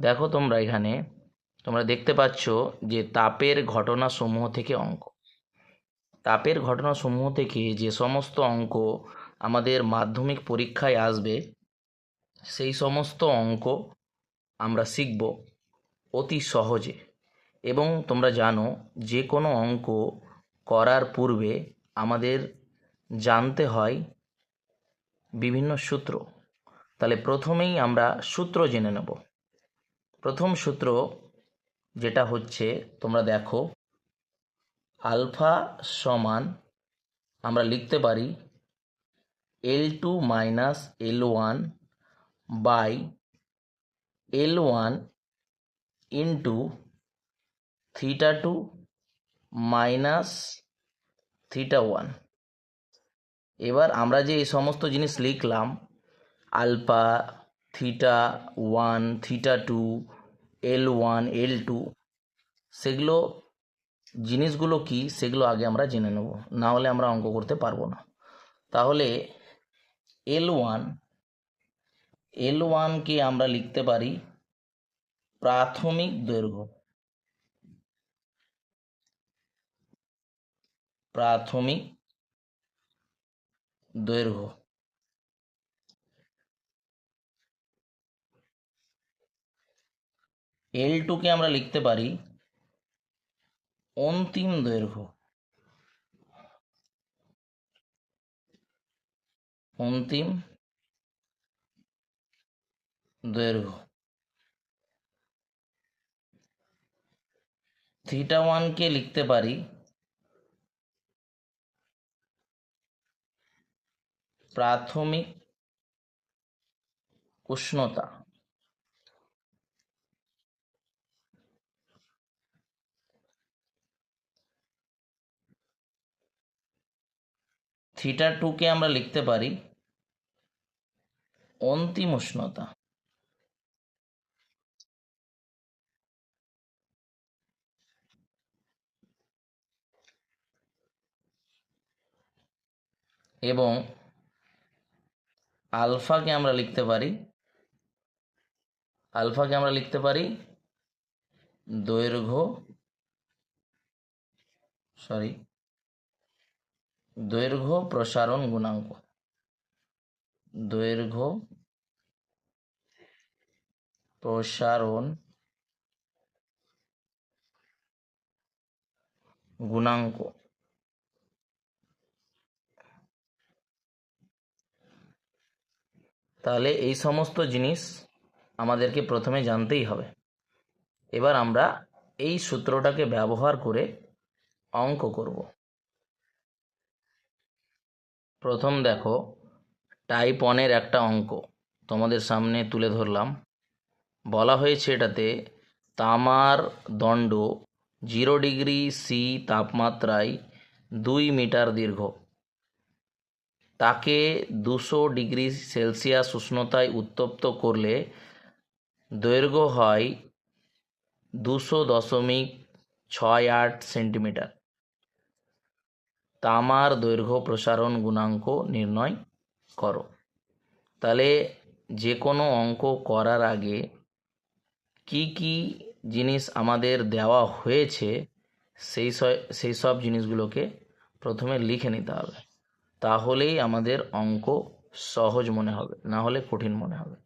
দেখো তোমরা এখানে, তোমরা দেখতে পাচ্ছ যে তাপের ঘটনাসমূহ থেকে অঙ্ক। তাপের ঘটনাসমূহ থেকে যে সমস্ত অঙ্ক আমাদের মাধ্যমিক পরীক্ষায় আসবে, সেই সমস্ত অঙ্ক আমরা শিখব অতি সহজে। এবং তোমরা জানো যে কোনো অঙ্ক করার পূর্বে আমাদের জানতে হয় বিভিন্ন সূত্র। তাহলে প্রথমেই আমরা সূত্র জেনে নেব। প্রথম সূত্র যেটা হচ্ছে, তোমরা দেখো, আলফা সমান, আমরা লিখতে পারি L two minus L one by L one into theta two minus theta one এবার আমরা যে এই সমস্ত জিনিস লিখলাম, alpha theta one theta two L one, L two, সেগুলো জিনিসগুলো কি সেগুলো আগে আমরা জেনে নেব। না হলে আমরা অঙ্ক করতে পারব না। তাহলে এল ওয়ান, এল ওয়ানকে আমরা লিখতে পারি প্রাথমিক দৈর্ঘ্য। প্রাথমিক দৈর্ঘ্য। এল টুকে আমরা লিখতে পারি অন্তিম দৈর্ঘ্য। অন্তিম দৈর্ঘ্য। থিটা ওয়ানকে লিখতে পারি প্রাথমিক উষ্ণতা। থিটা টুকে আমরা লিখতে পারি অন্তিম উষ্ণতা। এবং আলফাকে আমরা লিখতে পারি আলফাকে আমরা লিখতে পারি দৈর্ঘ্য সরি দৈর্ঘ্য প্রসারণ গুণাঙ্ক। দৈর্ঘ্য প্রসারণ গুণাঙ্ক। তাহলে এই সমস্ত জিনিস আমাদেরকে প্রথমে জানতেই হবে। এবার আমরা এই সূত্রটাকে ব্যবহার করে অঙ্ক করব। প্রথম দেখো টাইপ ওয়ানের একটা অঙ্ক তোমাদের সামনে তুলে ধরলাম। বলা হয়েছে এটাতে, তামার দণ্ড জিরো ডিগ্রি সি তাপমাত্রায় দুই মিটার দীর্ঘ। তাকে দুশো ডিগ্রি সেলসিয়াস উষ্ণতায় উত্তপ্ত করলে দৈর্ঘ্য হয় দুশো দশমিক ছয় আট সেন্টিমিটার। তামার দৈর্ঘ্য প্রসারণ গুণাঙ্ক নির্ণয় করো। তাহলে যে কোনো অঙ্ক করার আগে কি কি জিনিস আমাদের দেওয়া হয়েছে, সেই সেই সব জিনিসগুলোকে প্রথমে লিখে নিতে হবে। তাহলেই আমাদের অঙ্ক সহজ মনে হবে, না হলে কঠিন মনে হবে।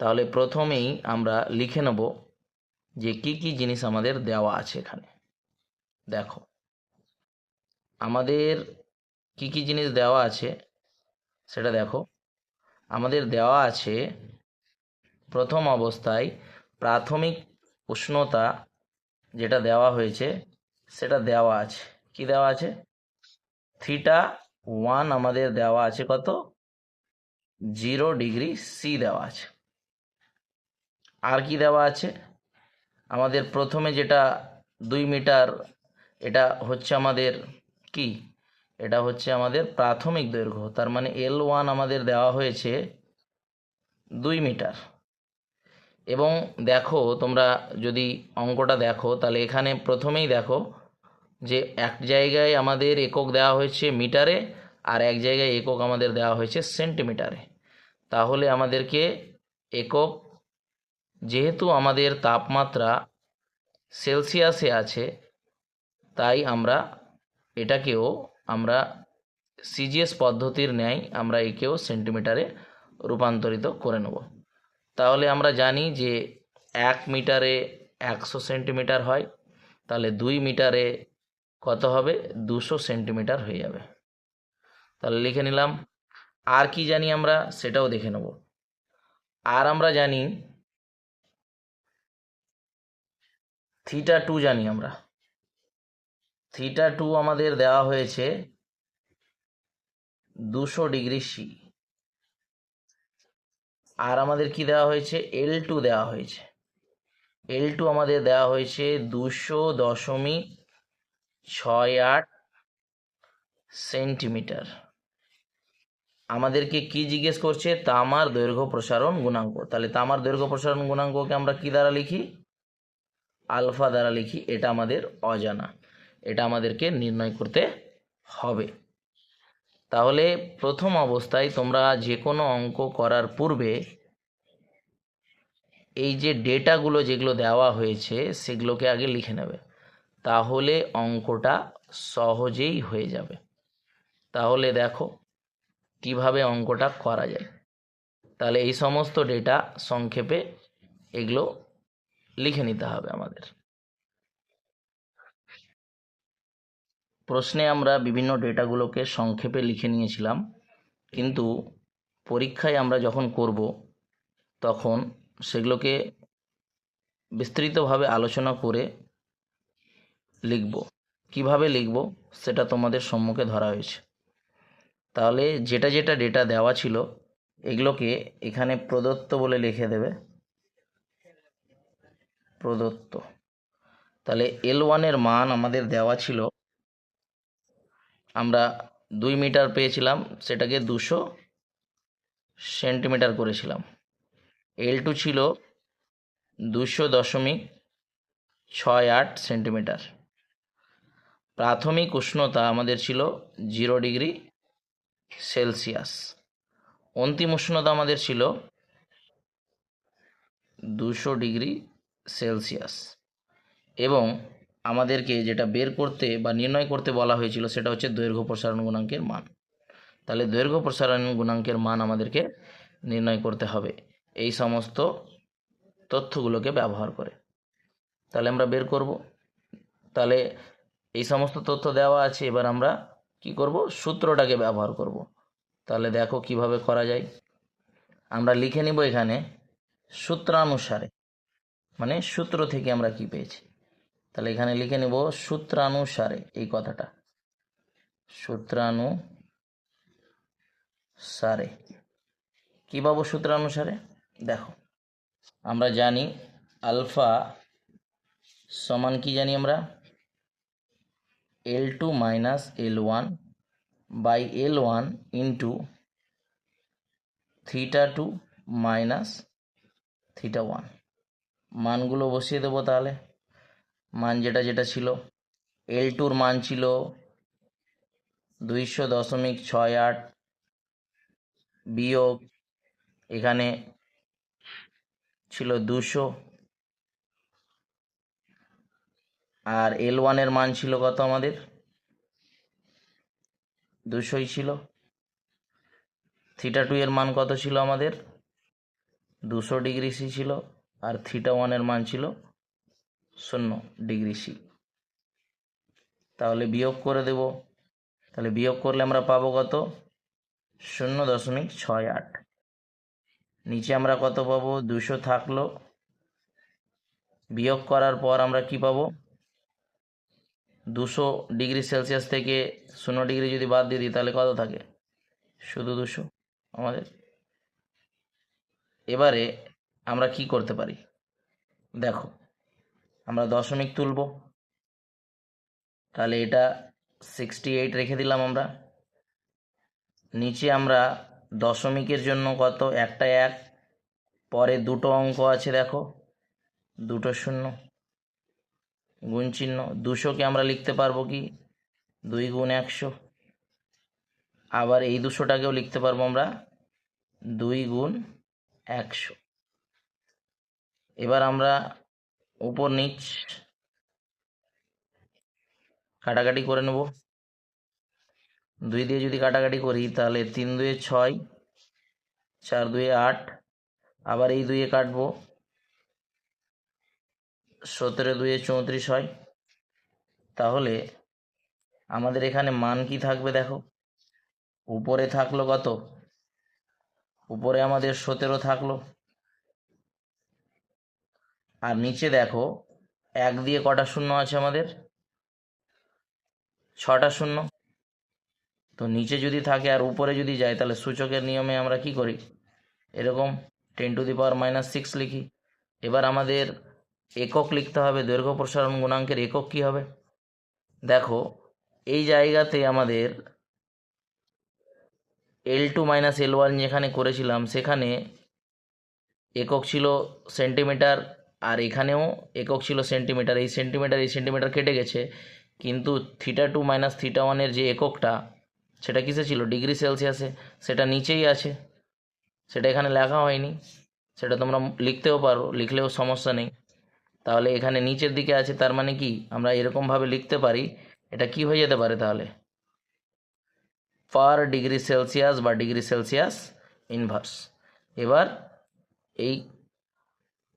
তাহলে প্রথমেই আমরা লিখে নেব যে কি কি জিনিস আমাদের দেওয়া আছে এখানে। দেখো আমাদের কি কি জিনিস দেওয়া আছে সেটা দেখো। আমাদের দেওয়া আছে প্রথম অবস্থায় প্রাথমিক উষ্ণতা যেটা দেওয়া হয়েছে সেটা দেওয়া আছে। কি দেওয়া আছে? থিটা ওয়ান আমাদের দেওয়া আছে কত? জিরো ডিগ্রি সি দেওয়া আছে। আর কি দেওয়া আছে? আমাদের প্রথমে যেটা দুই মিটার, এটা হচ্ছে আমাদের কি? এটা হচ্ছে আমাদের প্রাথমিক দৈর্ঘ্য, তার মানে এল ওয়ান আমাদের দেওয়া হয়েছে দুই মিটার। এবং দেখো, তোমরা যদি অঙ্কটা দেখো, তাহলে এখানে প্রথমেই দেখো যে এক জায়গায় আমাদের একক দেওয়া হয়েছে মিটারে, আর এক জায়গায় একক আমাদের দেওয়া হয়েছে সেন্টিমিটারে। তাহলে আমাদেরকে একক, যেহেতু আমাদের তাপমাত্রা সেলসিয়াসে আছে, তাই আমরা এটাকেও আমরা সিজিএস পদ্ধতির ন্যায় আমরা একেও সেন্টিমিটারে রূপান্তরিত করে নেব। তাহলে আমরা জানি যে এক মিটারে একশো সেন্টিমিটার হয়, তাহলে দুই মিটারে কত হবে? দুশো সেন্টিমিটার হয়ে যাবে। তাহলে লিখে নিলাম, আর কি জানি আমরা সেটাও দেখে নেব। আর আমরা জানি, থিটা টু জানি আমরা। থিটা টু আমাদের দেওয়া হয়েছে দুশো ডিগ্রি সি আর আমাদের কি দেওয়া হয়েছে? এল টু দেওয়া হয়েছে। এল টু আমাদের দেওয়া হয়েছে দুশো দশমিক ছয় আট সেন্টিমিটার। আমাদেরকে কি জিজ্ঞেস করছে? তামার দৈর্ঘ্য প্রসারণ গুণাঙ্ক। তাহলে তামার দৈর্ঘ্য প্রসারণ গুণাঙ্ককে আমরা কি দ্বারা লিখি? আলফা দ্বারা লিখি। এটা আমাদের অজানা। এটা আমাদেরকে নির্ণয় করতে হবে। তাহলে প্রথম অবস্থায় তোমরা যে কোনো অঙ্ক করার পূর্বে এই যে ডেটাগুলো যেগুলো দেওয়া হয়েছে সেগুলোকে আগে লিখে নেবে। তাহলে অঙ্কটা সহজেই হয়ে যাবে। তাহলে দেখো কীভাবে অঙ্কটা করা যায়। তাহলে এই সমস্ত ডেটা সংক্ষেপে এগুলো লিখে নিতে হবে আমাদের। প্রশ্নে আমরা বিভিন্ন ডেটাগুলোকে সংক্ষেপে লিখে নিয়েছিলাম, কিন্তু পরীক্ষায় আমরা যখন করব, তখন সেগুলোকে বিস্তৃতভাবে আলোচনা করে লিখব। কীভাবে লিখব সেটা তোমাদের সম্মুখে ধরা হয়েছে। তাহলে যেটা যেটা ডেটা দেওয়া ছিল, এগুলোকে এখানে প্রদত্ত বলে লিখে দেবে। প্রদত্ত। তাহলে এল ওয়ানের মান আমাদের দেওয়া ছিল আমরা দুই মিটার পেয়েছিলাম, সেটাকে দুশো সেন্টিমিটার করেছিলাম। এল টু ছিল দুশো দশমিক ছয় আট সেন্টিমিটার। প্রাথমিক উষ্ণতা আমাদের ছিল জিরো ডিগ্রি সেলসিয়াস। অন্তিম উষ্ণতা আমাদের ছিল দুশো ডিগ্রি সেলসিয়াস। এবং আমাদেরকে যেটা বের করতে বা নির্ণয় করতে বলা হয়েছিল সেটা হচ্ছে দৈর্ঘ্য প্রসারণ গুণাঙ্কের মান। তাহলে দৈর্ঘ্য প্রসারণ গুণাঙ্কের মান আমাদেরকে নির্ণয় করতে হবে এই সমস্ত তথ্যগুলোকে ব্যবহার করে। তাহলে আমরা বের করব। তাহলে এই সমস্ত তথ্য দেওয়া আছে, এবার আমরা কি করব? সূত্রটাকে ব্যবহার করব। তাহলে দেখো কীভাবে করা যায়। আমরা লিখে নিব এখানে সূত্রানুসারে মানে সূত্র থেকে আমরা কি পেয়েছি? তাহলে এখানে লিখে নেব সূত্রানুসারে, এই কথাটা। সূত্রানুসারে। কী পাবো সূত্রানুসারে? দেখো, আমরা জানি আলফা সমান কি জানি আমরা? L two minus L one by L one into theta two minus theta one. মানগুলো বসিয়ে দেবো তাহলে। মান যেটা যেটা ছিল। এল টুর মান ছিল দুইশো দশমিক ছয় আট বিয়োগ, এখানে ছিল দুশো। আর এল ওয়ানের মান ছিল কত আমাদের? দুশোই ছিল। থিটা টু এর মান কত ছিল আমাদের? দুশো ডিগ্রি সি ছিল। আর থিটা ওয়ানের মান ছিল শূন্য ডিগ্রি সি। তাহলে বিয়োগ করে দেব। তাহলে বিয়োগ করলে আমরা পাবো কত? শূন্য দশমিক ছয় আট। নিচে আমরা কত পাবো? দুশো থাকল। বিয়োগ করার পর আমরা কি পাবো? দুশো ডিগ্রি সেলসিয়াস থেকে শূন্য ডিগ্রি যদি বাদ দিয়ে দিই, তাহলে কত থাকে? শুধু দুশো আমাদের। এবারে আমরা কি করতে পারি? দেখো আমরা দশমিক তুলব। তাহলে এটা সিক্সটি এইট রেখে দিলাম আমরা। নিচে আমরা দশমিকের জন্য কত? একটা এক। পরে দুটো অঙ্ক আছে, দেখো। দুটো শূন্য। গুণ চিহ্ন। দুশোকে আমরা লিখতে পারব কি? দুই গুণ একশো। আবার এই দুশোটাকেও লিখতে পারব আমরা। দুই গুণ একশো। এবার আমরা উপর নিচ। কাটাকাটি করে নেব। দুই দিয়ে যদি কাটাকাটি করি, তাহলে তিন দুয়ে ছয়, চার দুয়ে আট, আবার এই দুয়ে কাটবো। সতেরো দুয়ে চৌত্রিশ হয়। তাহলে আমাদের এখানে মান কি থাকবে দেখো? উপরে থাকল কত? উপরে আমাদের সতেরো থাকল। আর নিচে দেখো, এক দিয়ে কটা শূন্য আছে আমাদের? ছটা শূন্য। তো নিচে যদি থাকে আর উপরে যদি যায়, তাহলে সূচকের নিয়মে আমরা কি করি? এরকম ten to the power minus six লিখি। এবার আমাদের একক লিখতে হবে, দৈর্ঘ্য প্রসারণ গুণাঙ্কের একক কী হবে? দেখো, এই জায়গাতে আমাদের L two minus L one যেখানে করেছিলাম, সেখানে একক ছিল সেন্টিমিটার আর এখানেও একক ছিল সেন্টিমিটার। এই সেন্টিমিটার এই সেন্টিমিটার কেটে গেছে। কিন্তু থিটা টু মাইনাস থিটা ওয়ানের যে এককটা, সেটা কিসে ছিল? ডিগ্রি সেলসিয়াসে। সেটা নিচেই আছে। সেটা এখানে লেখা হয়নি। সেটা তোমরা লিখতেও পারো, লিখলেও সমস্যা নেই। তাহলে এখানে নিচের দিকে আছে, তার মানে কি? আমরা এরকমভাবে লিখতে পারি, এটা কি হয়ে যেতে পারে তাহলে? পার ডিগ্রি সেলসিয়াস বা ডিগ্রি সেলসিয়াস ইনভার্স এবার এই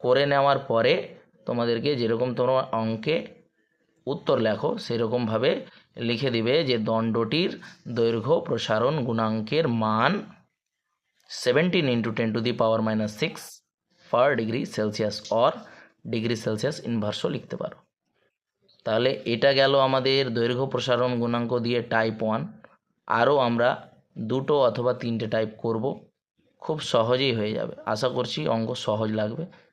করে নেওয়ার পরে তোমাদেরকে যেরকম তোমরা অঙ্কে উত্তর লেখো, সেরকমভাবে লিখে দিবে যে দণ্ডটির দৈর্ঘ্য, প্রসারণ, গুণাঙ্কের মান seventeen into ten to the power minus six per degree Celsius or degree Celsius ইনভার্সও লিখতে পারো। তাহলে এটা গেল আমাদের দৈর্ঘ্য, প্রসারণ, গুণাঙ্ক দিয়ে টাইপ ওয়ান আরও আমরা দুটো অথবা তিনটে টাইপ করব। খুব সহজেই হয়ে যাবে। আশা করছি অঙ্ক সহজ লাগবে।